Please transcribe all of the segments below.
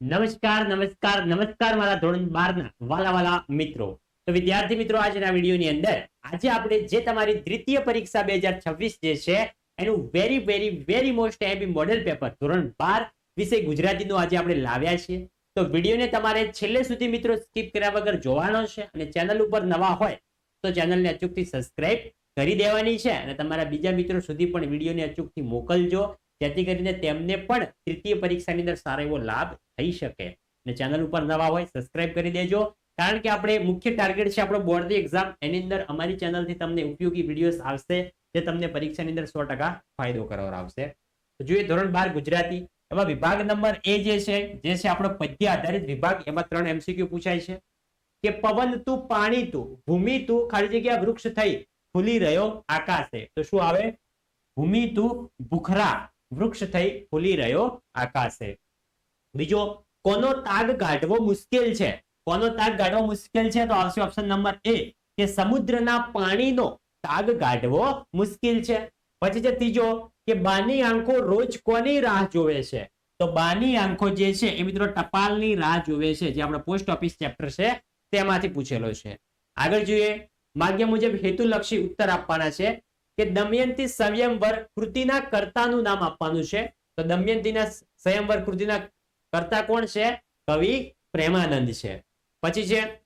નમસ્કાર નમસ્કાર નમસ્કાર મારા ધોરણ બાર ના વાલા વાલા મિત્રો. તો વિદ્યાર્થી મિત્રો, આજના વિડીયોની અંદર આજે આપણે જે તમારી દ્વિતીય પરીક્ષા બે હજાર છવ્વીસ જે છે, એનું very very very most heavy model paper ધોરણ બાર વિષય ગુજરાતીનું આજે આપણે લાવ્યા છીએ. તો વિડીયોને તમારે છેલ્લે સુધી મિત્રો સ્કીપ કર્યા વગર જોવાનો છે અને ચેનલ ઉપર નવા હોય તો ચેનલને અચૂકથી સબસ્ક્રાઇબ કરી દેવાની છે અને તમારા બીજા મિત્રો સુધી પણ વિડીયોને અચૂકથી મોકલજો. જેથી કરીને તેમને પણ તૃતીય પરીક્ષાની અંદર સારો એવો લાભ થઈ શકે. અને ચેનલ ઉપર નવા હોય સબસ્ક્રાઇબ કરી દેજો. કારણ કે આપણે મુખ્ય ટાર્ગેટ છે આપણો બોર્ડની એક્ઝામ એની અંદર અમારી ચેનલથી તમને ઉપયોગી વિડીયોઝ આવશે, જે તમને પરીક્ષાની અંદર સો ફાયદો કરાવશે જોઈએ ધોરણ બાર ગુજરાતી. એમાં વિભાગ નંબર એ જે છે જે છે આપણો પદ્ય આધારિત વિભાગ, એમાં ત્રણ એમસીક્યુ પૂછાય છે. કે પવન તું, પાણી તું, ભૂમિ તું, ખાલી જગ્યા વૃક્ષ થઈ, ખુલી રહ્યો આકાશે. તો શું આવે? ભૂમિ તું, ભૂખરા. વૃક્ષ થઈ ફૂલી રહ્યો આકાશે. બીજો, કોનો તાગ કાઢવો મુશ્કેલ છે? કોનો તાગ કાઢવો મુશ્કેલ છે? તો આવશે ઓપ્શન નંબર એ, કે સમુદ્રના પાણીનો તાગ કાઢવો મુશ્કેલ છે. પછી છે ત્રીજો, કે બાની આંખો રોજ કોની રાહ જોવે છે? તો બાની આંખો જે છે, એ મિત્રો ટપાલની રાહ જોવે છે, જે આપણો પોસ્ટ ઓફિસ ચેપ્ટર છે, તેમાંથી પૂછેલો છે. આગળ જોઈએ, માગ્ય મુજબ હેતુલક્ષી ઉત્તર આપવાના છે. કે દમયંતી સંયમવર કૃતિના કર્તાનું નામ આપવાનું છે. તો દમયંતીના સંયમવર કૃતિના કર્તા કોણ છે? કવિ પ્રેમાનંદ છે. પછી છે,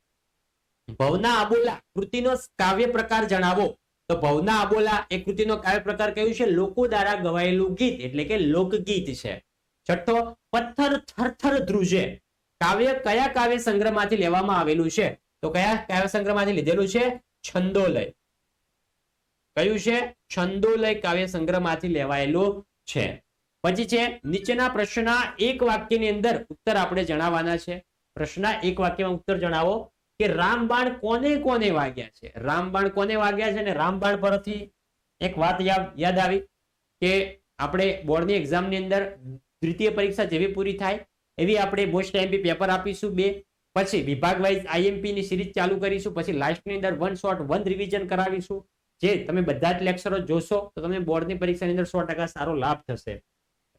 ભવના આબોલા કૃતિનો કાવ્ય પ્રકાર જણાવો. તો ભવના આબોલા એ કૃતિનો કાવ્ય પ્રકાર કયું છે? લોકો દ્વારા ગવાયેલું ગીત, એટલે કે લોકગીત છે. છઠ્ઠો, પથ્થર થરથર ધ્રુજે. કાવ્ય કયા કાવ્ય સંગ્રહમાંથી લેવામાં આવેલું છે? તો કયા કાવ્ય સંગ્રહમાંથી લીધેલું છે? છંદોલય. કયું છે? છંદોલય કાવ્ય સંગ્રહમાંથી લેવાયેલું છે. પછી છે, નીચેના પ્રશ્નના એક વાક્યની અંદર ઉત્તર આપણે જણાવવાના છે. પ્રશ્નના એક વાક્યમાં ઉત્તર જણાવો કે રામબાણ કોને કોને વાગ્યા છે? રામબાણ કોને વાગ્યા છે? અને રામબાણ પરથી એક વાત યાદ યાદ આવી કે આપણે બોર્ડની એક્ઝામની અંદર દ્વિતીય પરીક્ષા જેવી પૂરી થાય, એવી આપણે મોસ્ટ એમપી પેપર આપીશું બે. પછી વિભાગ વાઇઝ આઈએમપી ની સિરીઝ ચાલુ કરીશું. પછી લાસ્ટની અંદર વન શોર્ટ વન રિવિઝન કરાવીશું. જે તમે બધા જ લેક્ચરો જોશો, તો તમને બોર્ડની પરીક્ષાની અંદર સો ટકા સારો લાભ થશે.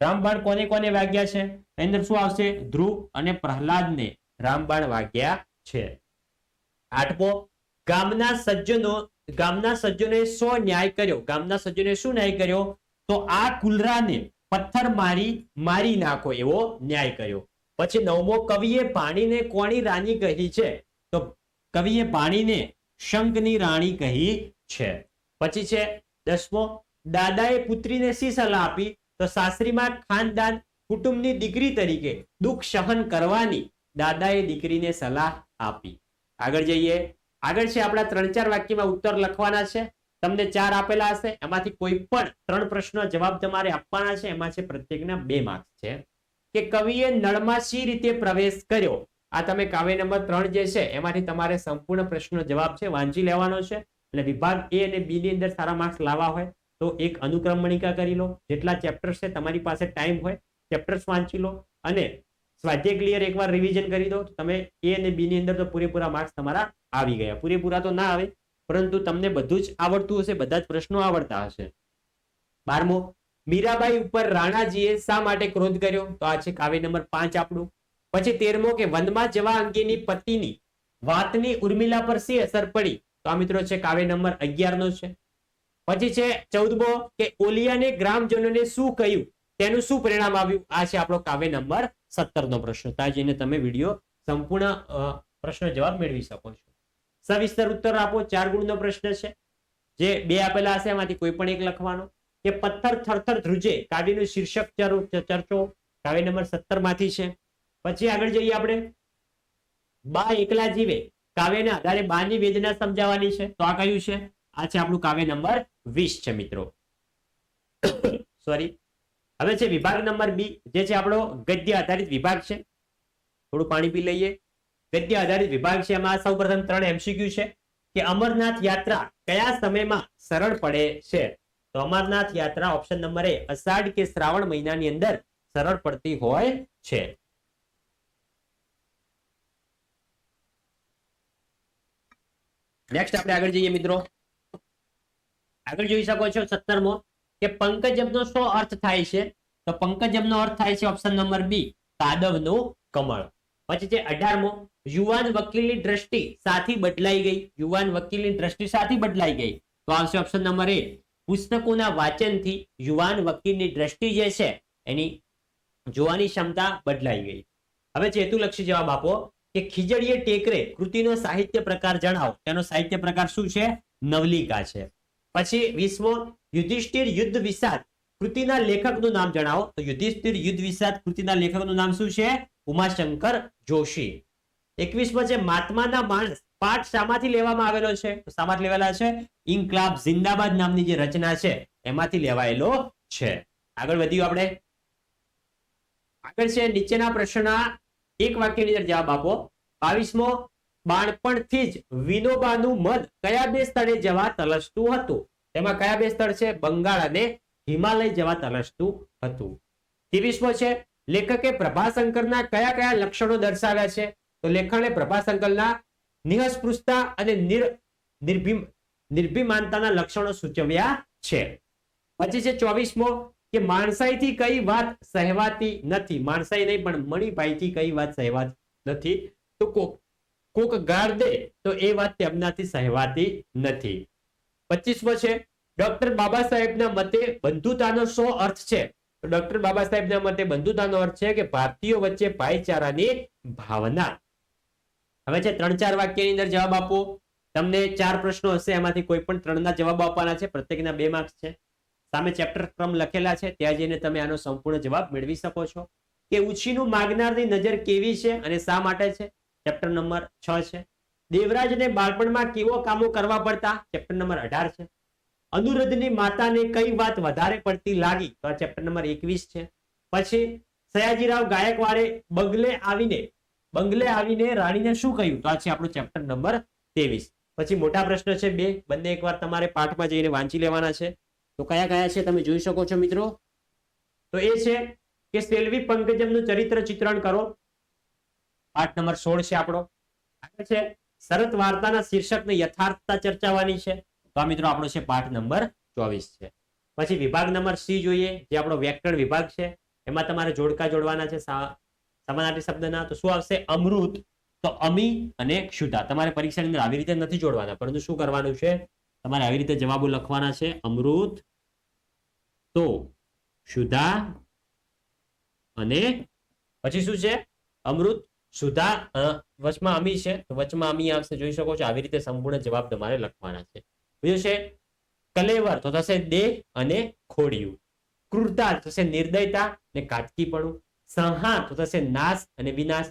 રામબાણ કોને કોને વાગ્યા છે? એની અંદર શું આવશે? ધ્રુવ અને પ્રહલાદને રામબાણ વાગ્યા છે. આઠમો, ગામના સજ્જનો, ગામના સજ્જનોએ સો ન્યાય કર્યો. ગામના સજ્જનોએ શું ન્યાય કર્યો? તો આ કુલરાને પથ્થર મારી મારી નાખો એવો ન્યાય કર્યો. પછી નવમો, કવિએ પાણીને કોની રાણી કહી છે? તો કવિએ પાણીને શંખની રાણી કહી છે. પછી છે દસમો, દાદાએ પુત્રીને શી સલાહ આપી? તો સાસરીમાં ખાનદાન કુટુંબની દીકરી તરીકે દુઃખ સહન કરવાની દાદાએ દીકરીને સલાહ આપી. આગળ જઈએ. આગળ છે આપણા ત્રણ ચાર વાક્યમાં ઉત્તર લખવાના છે. તમને ચાર આપેલા હશે. એમાંથી કોઈ પણ ત્રણ પ્રશ્નો જવાબ તમારે આપવાના છે. એમાં છે પ્રત્યેકના બે માર્ક્સ છે. કે કવિએ નળમાં શી રીતે પ્રવેશ કર્યો? આ તમે કાવ્ય નંબર ત્રણ જે છે, એમાંથી તમારે સંપૂર્ણ પ્રશ્નનો જવાબ છે. વાંચી લેવાનો છે. એટલે વિભાગ એ અને બી ની અંદર સારા માર્ક્સ લાવવા હોય, તો એક અનુક્રમણિકા કરી લો. જેટલા ચેપ્ટર્સ છે તમારી પાસે ટાઈમ હોય ચેપ્ટર્સ વાંચી લો અને સ્વાધ્યાય ક્લિયર એકવાર રિવિઝન કરી દો. તમે એ અને બી ની અંદર તો પૂરેપૂરા માર્ક્સ તમારા આવી ગયા. પૂરેપૂરા તો ના આવે, પરંતુ તમને બધું જ આવડતું હશે, બધા જ પ્રશ્નો આવડતા હશે. બારમો, મીરાબાઈ ઉપર રાણાજીએ શા માટે ક્રોધ કર્યો? તો આ છે કાવ્ય નંબર પાંચ આપણું. પછી તેરમો કે વનમાં જવા અંગેની પતિની વાતની ઉર્મિલા પર શી અસર પડી? તો આ મિત્રો છે કાવ્ય નંબર અગિયાર નો છે. પછી છે ચૌદમો કે ઓલિયાને ગ્રામજનોને શું કહ્યું? તેનું શું પરિણામ આવ્યું? આ છે આપણો કાવ્ય નંબર સત્તર નો પ્રશ્ન ત્યાં તમે વીડિયો સંપૂર્ણ પ્રશ્ન જવાબ મેળવી શકો છો. સવિસ્તર ઉત્તર આપો. ચાર ગુણનો પ્રશ્ન છે. જે બે આપેલા હશે, એમાંથી કોઈ પણ એક લખવાનો. કે પથ્થર થરથર ધ્રુજે, કાવ્યનું શીર્ષક ચર્ચો. કાવ્ય નંબર સત્તરમાંથી છે. પછી આગળ જઈએ આપણે. બા એકલા જીવે કાવ્યના આધારે બાની વેદના સમજાવવાની છે. તો આ કયું છે? આ છે આપણું કાવ્ય નંબર વીસ છે મિત્રો. સોરી હવે છે વિભાગ નંબર બી, જે છે આપણો ગદ્ય આધારિત વિભાગ છે. થોડું પાણી પી લઈએ. ગદ્ય આધારિત વિભાગ છે એમાં સૌપ્રથમ ત્રણ એમસીક્યુ છે કે અમરનાથ યાત્રા કયા સમયમાં સરળ પડે છે? તો અમરનાથ યાત્રા ઓપ્શન નંબર એ અષાઢ કે શ્રાવણ મહિનાની અંદર સરળ પડતી હોય છે. નેક્સ્ટ આપણે આગળ જઈએ મિત્રો. આગળ જોઈ શકો છો સત્તરમો કે પંકજમનો શું અર્થ થાય છે? તો પંકજમનો અર્થ થાય છે ઓપ્શન નંબર બી, કાદવનું કમળ. પછી છે અઢારમો, યુવાન વકીલની દ્રષ્ટિ સાથી બદલાઈ ગઈ. યુવાન વકીલની દ્રષ્ટિ સાથી બદલાઈ ગઈ. તો આવશે ઓપ્શન નંબર એ. પુસ્તકોના વાંચનથી યુવાન વકીલની દ્રષ્ટિ જે છે, એની જોવાની ક્ષમતા બદલાઈ ગઈ. હવે ચેતુલક્ષી જવાબ આપો. કે ખીજડીએ ટેકરે કૃતિનો સાહિત્ય પ્રકાર જણાવો. તેનો સાહિત્ય પ્રકાર શું છે? નવલિકા છે. પછી વીસમો યુધિષ્ઠિર યુદ્ધ વિષાદ કૃતિના લેખકનું નામ જણાવો. તો યુધિષ્ઠિર યુદ્ધ વિષાદ કૃતિના લેખકનું નામ શું છે? ઉમાશંકર જોશી. એકવીસમો છે મહાત્માના માણસ પાઠ શામાંથી લેવામાં આવેલો છે? તો શામાંથી લેવાયેલા છે? ઇન્કલાબ જિંદાબાદ નામની જે રચના છે, એમાંથી લેવાયેલો છે. આગળ વધ્યું આપણે. આગળ છે નીચેના પ્રશ્નના એક વાક્યની અંદર જવાબ આપો. બાવીસમો, બાળપણથી જ વિનોબાનું મન કયા બે સ્થળે જવા તલસતું હતું? તેમાં કયા બે સ્થળ છે? બંગાળ અને હિમાલય જવા તલસતું હતું. ત્રીસમો છે, લેખકે પ્રભાશંકરના કયા કયા લક્ષણો દર્શાવ્યા છે? તો લેખકે પ્રભાશંકરના નિહસ્પૃષ્ટતા અને નિર, નિર્ભિમ, નિર્ભિમાનતાના લક્ષણો સૂચવ્યા છે. પછી છે ચોવીસમો કે માણસાઈથી કઈ વાત સહેવાતી નથી. માણસાઈ નહીં, પણ મણિભાઈથી કઈ વાત સહેવાત નથી. તો કોક કોક ગાળ દે તો એ વાત તેમનાથી સહેવાતી નથી. પચીસમો છે ડોક્ટર બાબા સાહેબના મતે બંધુતાનો શો અર્થ છે. ડોક્ટર બાબા સાહેબના મતે બંધુતાનો અર્થ છે કે ભારતીયો વચ્ચે ભાઈચારાની ભાવના. હવે છે ત્રણ ચાર વાક્યની અંદર જવાબ આપો. તમને ચાર પ્રશ્નો હશે, એમાંથી કોઈ પણ ત્રણના જવાબ આપવાના છે. પ્રત્યેકના બે માર્ક્સ છે. સામે ચેપ્ટર ક્રમ લખેલા છે. ત્યાં જઈને તમે આનો સંપૂર્ણ જવાબ મેળવી શકો છો. કે ઉછીનું માગનારની નજર કેવી છે અને શા માટે છે? ચેપ્ટર નંબર છ છે. દેવરાજને બાળપણમાં કેવો કામો કરવા પડતા? ચેપ્ટર નંબર અઢાર છે. અનુરધની માતાને કઈ વાત વધારે પડતી લાગી? તો આ ચેપ્ટર નંબર એકવીસ છે. પછી સયાજીરાવ ગાયકવાડે બંગલે આવીને બંગલે આવીને રાણીને શું કહ્યું? તો આ છે આપણું ચેપ્ટર નંબર ત્રેવીસ. પછી મોટા પ્રશ્ન છે બે. બંને એકવાર તમારે પાઠમાં જઈને વાંચી લેવાના છે. તો કયા કયા છે તમે જોઈ શકો છો મિત્રો? તો એ છે કે સેલ્વી પંકજમનું ચરિત્ર ચિત્રણ કરો. પાઠ નંબર સોળ છે આપણો. આગળ છે, શરત વાર્તાના શીર્ષકને યથાર્થતા ચર્ચાવાની છે. તો આ મિત્રો આપણો છે પાઠ નંબર ચોવીસ છે. પછી વિભાગ નંબર સી જોઈએ, જે આપણો વ્યાકરણ વિભાગ છે. એમાં તમારે જોડકા જોડવાના છે સમાનાર્થી શબ્દના. તો શું આવશે? અમૃત. તો અમી અને ક્ષુધા. તમારે પરીક્ષાની અંદર આવી રીતે નથી જોડવાના. પરંતુ શું કરવાનું છે? તમારે આવી રીતે જવાબો લખવાના છે. અમૃત તો સુધા અને પછી શું છે? અમૃત. સુધા વચમાં અમી છે. તો વચમાં અમી આવશે જોઈ શકો છો આવી રીતે સંપૂર્ણ જવાબ તમારે લખવાના છે. બીજું છે કલેવર. તો થશે દેહ અને ખોડિયું. ક્રૂરતા થશે નિર્દયતા અને કાટકીપણું. સંહાર. તો થશે નાશ અને વિનાશ.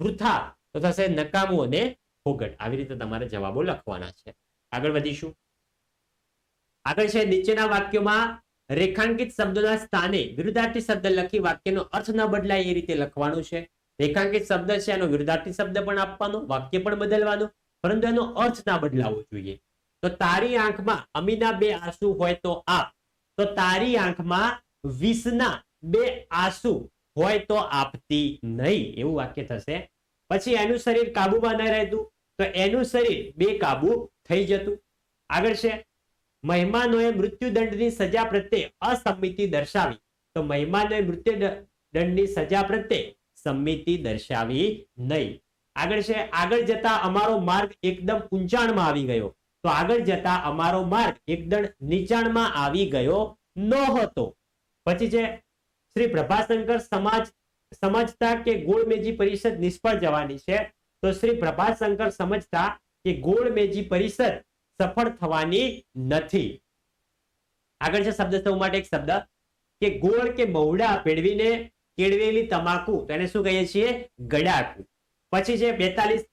વૃથા. તો થશે નકામું અને ફોગટ આવી રીતે તમારે જવાબો લખવાના છે. આગળ વધીશું. આગળ છે નીચેના વાક્યોમાં રેખાંકિત શબ્દોના સ્થાને વિરુદ્ધાર્થી શબ્દ લખી વાક્યનો અર્થ ન બદલાય એ રીતે લખવાનું છે. રેખાંકિત શબ્દ છે, એનો વિરુદ્ધાર્થી શબ્દ પણ આપવાનો, વાક્ય પણ બદલવાનું, પરંતુ એનો અર્થ ના બદલાવો જોઈએ. તો તારી આંખમાં અમીના બે આંસુ હોય તો આપ તો તારી આંખમાં વીસના બે આંસુ હોય તો આપતી નહીં. એવું વાક્ય થશે. પછી એનું શરીર કાબુમાં ન રહેતું, તો એનું શરીર બે કાબુ થઈ જતું. આગળ છે. મહેમાનોએ મૃત્યુદંડની સજા પ્રત્યે અસંમિતિ દર્શાવી. તો મહેમાનોએ મૃત્યુ દ- દંડની સજા પ્રત્યે સંમિતિ દર્શાવી નહીં. આગળ છે, આગળ જતા અમારો માર્ગ એકદમ ઊંચાણમાં આવી ગયો. તો આગળ જતા અમારો માર્ગ એકદમ નીચાણમાં આવી ગયો નહોતો. પછી છે, શ્રી પ્રભાશંકર સમાજ, સમજતા કે ગોળમેજી પરિષદ નિષ્ફળ જવાની છે? તો શ્રી પ્રભાશંકર સમજતા કે ગોળમેજી પરિષદ સફળ થવાની નથી. આગળ છે શબ્દ સૌ માટે એક શબ્દ. કે ગોળ કે મહુડા ભેળવીને કેળવેલી તમાકુ, તો શું કહીએ છીએ? ગડાકુ. પછી છે બેતાલીસ.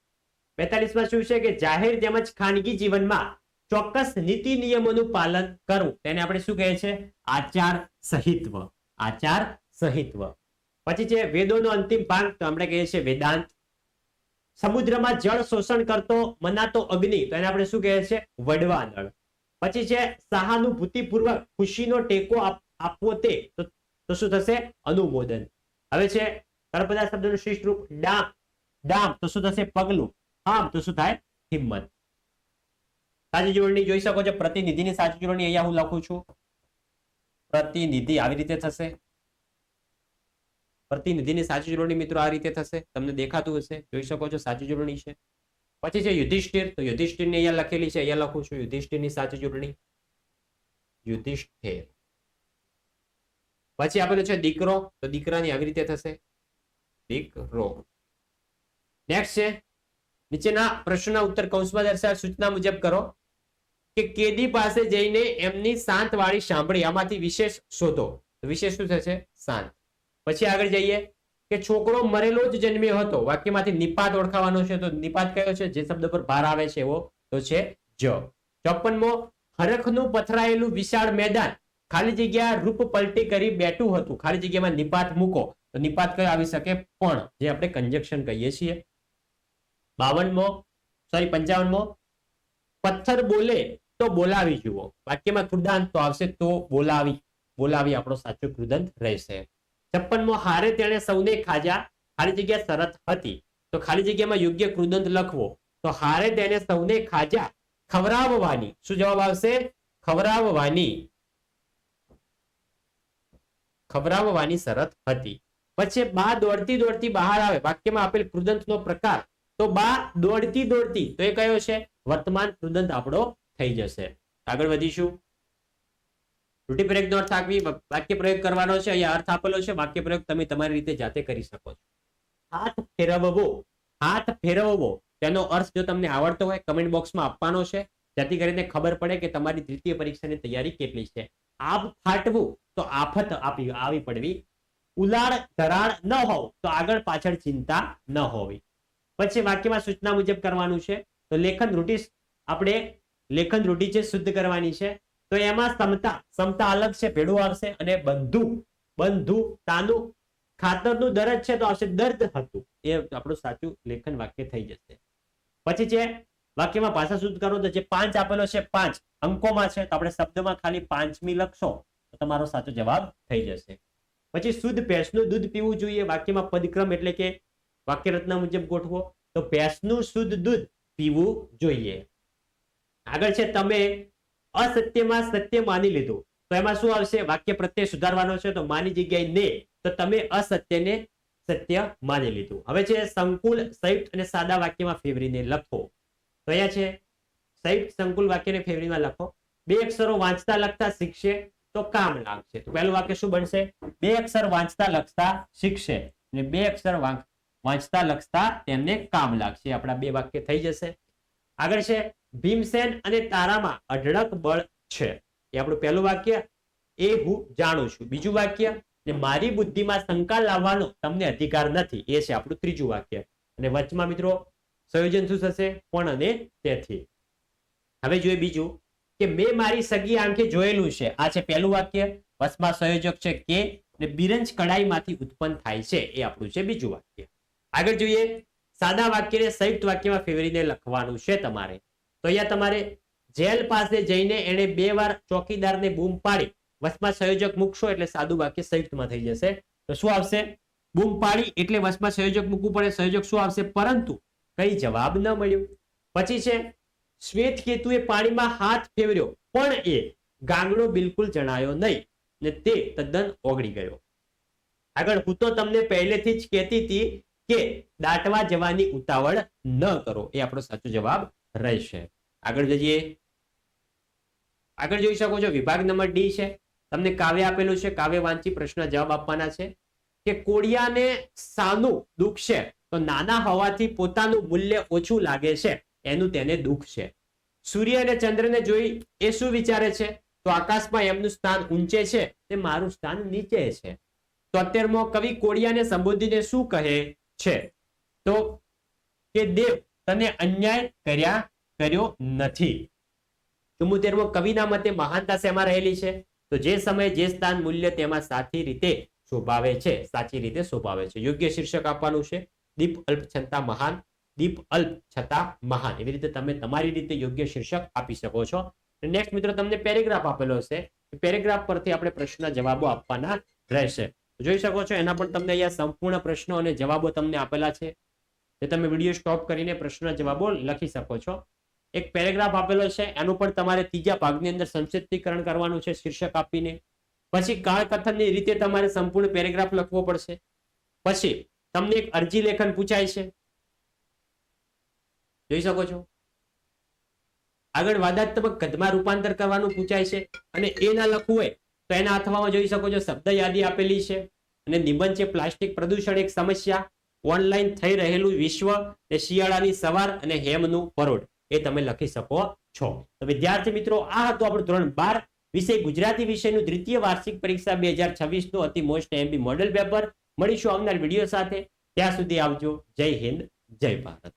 બેતાલીસમાં શું છે કે જાહેર તેમજ ખાનગી જીવનમાં ચોક્કસ નીતિ નિયમોનું પાલન કરવું તેને આપણે શું કહીએ છીએ? આચાર સહિત્વ. આચાર સહિત્વ. પછી છે વેદોનો અંતિમ ભાગ, તો આપણે કહીએ છીએ વેદાંત. સમુદ્રમાં જળ શોષણ કરતો મનાતો અગ્નિ, તો એને આપણે શું કહે છે? વડવાનળ. પછી છે સહાનુભૂતિપૂર્વક ખુશીનો ટેકો આપવો તે, તો શું થશે? અનુમોદન. હવે છે તળપદા શબ્દનું શ્રેષ્ઠ રૂપ ડામ. ડામ, તો શું થશે? પગલું. આમ, તો શું થાય? હિંમત. સાચી જોડણી જોઈ શકો છો. પ્રતિનિધિની સાચી જોડણી અહીંયા હું લખું છું. પ્રતિનિધિ આવી રીતે થશે. પ્રતિનિધિની સાચી જોડણી મિત્રો આ રીતે થશે. તમને દેખાતું હશે. જોઈ શકો છો સાચી જોડણી છે. પછી છે યુધિષ્ઠિર. તો યુધિષ્ઠિરની અહીંયા લખેલી છે. અહીંયા લખું છું. યુધિષ્ઠિરની સાચી જોડણી. યુધિષ્ઠિર. પછી આપેલું છે દીકરો. તો દીકરાની આવી રીતે થશે. દીકરો. નેક્સ્ટ છે. નીચેના પ્રશ્નના ઉત્તર કૌંસમાં દર્શાવેલ સૂચના મુજબ કરો કે કેદી પાસે જઈને એમની શાંત વાળી સાંભળી. આમાંથી વિશેષ શોધો. તો વિશેષ શું થશે? શાંત પછી આગળ જઈએ કે છોકરો મરેલો જ જન્મ્યો હતો. વાક્યમાંથી નિપાત ઓળખાવાનો છે. તો નિપાત કયો છે? જે શબ્દ પર ભાર આવે છે એવો તો છે જ. ચોપનમો હરખનું પથરાયેલું વિશાળ મેદાન. ખાલી જગ્યા રૂપ પલટી કરી બેઠું હતું. ખાલી જગ્યામાં નિપાત મૂકો. તો નિપાત કયો આવી શકે? પણ, જે આપણે કંજક્શન કહીએ છીએ. બાવનમો સોરી પંચાવનમો, પથ્થર બોલે તો બોલાવી જુઓ. વાક્યમાં કૃદાંત તો આવશે તો બોલાવી બોલાવી આપણો સાચો કૃદંત રહેશે. છપ્પનમો હારે તેણે સૌને ખાજા, ખાલી જગ્યા શરત હતી. તો ખાલી જગ્યામાં યોગ્ય કૃદંત લખવો. તો હારે તેને સૌને ખાજા, ખવરાવવાની. શું જવાબ આવશે? ખવરાવવાની. ખવરાવવાની શરત હતી. પછી બા દોડતી દોડતી બહાર આવે. વાક્યમાં આપેલ કૃદંતનો પ્રકાર. તો બા દોડતી દોડતી, તો એ કયો છે? વર્તમાન કૃદંત આપણો થઈ જશે. આગળ વધીશું. રૂઢિપ્રયોગનો અર્થ આપી વાક્ય પ્રયોગ કરવાનો છે અહીંયા અર્થ આપેલો છે વાક્ય પ્રયોગ તમે તમારી રીતે જાતે કરી શકો છો. હાથ ફેરવવો. હાથ ફેરવવો. તેનો અર્થ જો તમને આવડતો હોય કમેન્ટ બોક્સમાં આપવાનો છે જેથી કરીને ખબર પડે કે તમારી દ્વિતીય પરીક્ષાની તૈયારી કેટલી છે. આબ ફાટવું તો આફત આપી આવી પડવી. ઉલાળ ધરાળ ન હોવ તો આગળ પાછળ ચિંતા ન હોવી. પછી વાક્યમાં સૂચના મુજબ કરવાનું છે. તો લેખન રૂઢિ આપણે લેખન રૂઢિ છે શુદ્ધ કરવાની છે તો એમાં સમતા સમતા અલગ છે ભેડું આવશે અને બંધુ બંધુ તાનું ખાતરનું દરજ છે તો આવશે દર્દ હતું. એ આપણું સાચું લેખન વાક્ય થઈ જશે. પછી છે, વાક્યમાં ભાષા શુદ્ધ કરો તો જે પાંચ આપેલો છે, પાંચ અંકોમાં છે, તો આપણે શબ્દમાં ખાલી પાંચમી લખશો, તો તમારો સાચો જવાબ થઈ જશે. પછી શુદ્ધ ભેંસનું દૂધ પીવું જોઈએ, વાક્યમાં પદક્રમ એટલે કે વાક્ય રચના મુજબ ગોઠવો, તો ભેંસનું શુદ્ધ દૂધ પીવું જોઈએ. આગળ છે, તમે અસત્યમાં સત્ય માની લીધું. તો એમાં શું આવશે? વાક્ય પ્રત્યે સુધારવાનો છે. તો માની જગ્યાએ ને, તો તમે અસત્યને સત્ય માની લીધું. હવે છે સંકુલ, સંયુક્ત અને સાદા વાક્યમાં ફેવરીને લખો. તો છે, સંયુક્ત, સંકુલ વાક્યને ફેવરીમાં લખો. બે અક્ષરો વાંચતા લખતા શીખશે તો કામ લાગશે. તો પહેલું વાક્ય શું બનશે? બે અક્ષર વાંચતા લખતા શીખશે. અને બે અક્ષર વાંચ- વાંચતા લખતા તેમને કામ લાગશે. આપણા બે વાક્ય થઈ જશે. આગળ છે, ભીમસેન અને તારામાં અઢળક બળ છે. એ આપણું પહેલું વાક્ય એ હું જાણું છું. બીજું વાક્ય, ને મારી બુદ્ધિમાં શંકા લાવવાનો તમને અધિકાર નથી. એ છે આપણું ત્રીજું વાક્ય. અને વચમાં મિત્રો, સંયોજન શું થશે? પણ અને તેથી. હવે જોઈએ બીજું, કે મેં મારી સગી આંખે જોયેલું છે. આ છે પહેલું વાક્ય. વચમાં સંયોજક છે કે બિરંજ કડાઈમાંથી ઉત્પન્ન થાય છે. એ આપણું છે બીજું વાક્ય. આગળ જોઈએ સાદા વાક્યને સંયુક્ત વાક્યમાં ફેરવીને લખવાનું છે તમારે. તો અહીંયા તમારે જેલ પાસે જઈને એને બે વાર ચોકીદારને બૂમ પાડી. વચમાં સંયોજક મૂકશો એટલે સાદું વાક્ય સંયુક્તમાં થઈ જશે. તો શું આવશે? બૂમ પાડી એટલે વચમાં સંયોજક મૂકવું પડે. સંયોજક શું આવશે? પરંતુ કઈ જવાબ ન મળ્યો. પછી છે, શ્વેત કેતુએ પાણીમાં હાથ ફેરવ્યો, પણ એ ગાંગડો બિલકુલ જણાયો નહીં ને તે તદ્દન ઓગળી ગયો. આગળ, હું તો તમને પહેલેથી જ કહેતી હતી કે દાટવા જવાની ઉતાવળ ન કરો. એ આપણો સાચો જવાબ રહેશે. આગળ જઈએ. આગળ જોઈ શકો છો, વિભાગ નંબર ડી છે. તમને કાવ્ય આપેલું છે. કાવ્ય વાંચી પ્રશ્ન જવાબ આપવાના છે કે કોળિયાને સાનું દુઃખ છે? તો નાના હોવાથી પોતાનું મૂલ્ય ઓછું લાગે છે. એનું તેને દુઃખ છે. સૂર્ય અને ચંદ્રને જોઈ એ શું વિચારે છે? તો આકાશમાં એમનું સ્થાન ઊંચે છે. તે મારું સ્થાન નીચે છે. તો અત્યારમાં કવિ કોળિયાને સંબોધીને શું કહે? છે. તો કે દેવ તને અન્યાય કર્યા કર્યો નથી. ચુમ્મોતેરમો કવિના મતે મહાનતા શેમાં રહેલી છે. તો જે સમય જે સ્થાન મૂલ્ય તેમાં સાચી રીતે શોભાવે છે, સાચી રીતે શોભાવે છે. યોગ્ય શીર્ષક આપવાનું છે. દીપ અલ્પ છતાં મહાન, દીપ અલ્પ છતાં મહાન. એવી રીતે તમે તમારી રીતે યોગ્ય શીર્ષક આપી શકો છો. નેક્સ્ટ મિત્રો, તમને પેરેગ્રાફ આપેલો છે પેરેગ્રાફ પરથી આપણે પ્રશ્નના જવાબો આપવાના રહેશે. જોઈ શકો છો, એના પણ તમને અહીંયા સંપૂર્ણ પ્રશ્નો અને જવાબો તમને આપેલા છે. જે તમે વીડિયો સ્ટોપ કરીને પ્રશ્નના જવાબો લખી શકો છો. એક પેરેગ્રાફ આપેલો છે, એનું પણ તમારે ત્રીજા ભાગની અંદર સંક્ષિપ્તીકરણ કરવાનું છે, શીર્ષક આપીને. પછી કાળ કથનની રીતે તમારે સંપૂર્ણ પેરેગ્રાફ લખવો પડશે. પછી તમને એક અરજી લેખન પૂછાય છે. જોઈ શકો છો? આગળ વાદાત્મક ગદ્યમાં રૂપાંતર કરવાનું પૂછાય છે અને એ ના લખવું હોય તો એના અથવામાં જોઈ શકો છો, શબ્દ યાદી આપેલી છે. અને નિબંધ છે, પ્લાસ્ટિક પ્રદૂષણ એક સમસ્યા. ઓનલાઈન થઈ રહેલું વિશ્વ ને શિયાળાની સવાર અને હેમનું પરોઢ. એ તમે લખી શકો છો. તો વિદ્યાર્થી મિત્રો, આ હતું આપણું ધોરણ બાર. વિષય ગુજરાતી વિષયનું દ્વિતીય વાર્ષિક પરીક્ષા બે હજાર છવ્વીસનું અતિ મોસ્ટ એમબી મોડલ પેપર. મળીશું આવનાર વીડિયો સાથે. ત્યાં સુધી આવજો. જય હિન્દ, જય ભારત.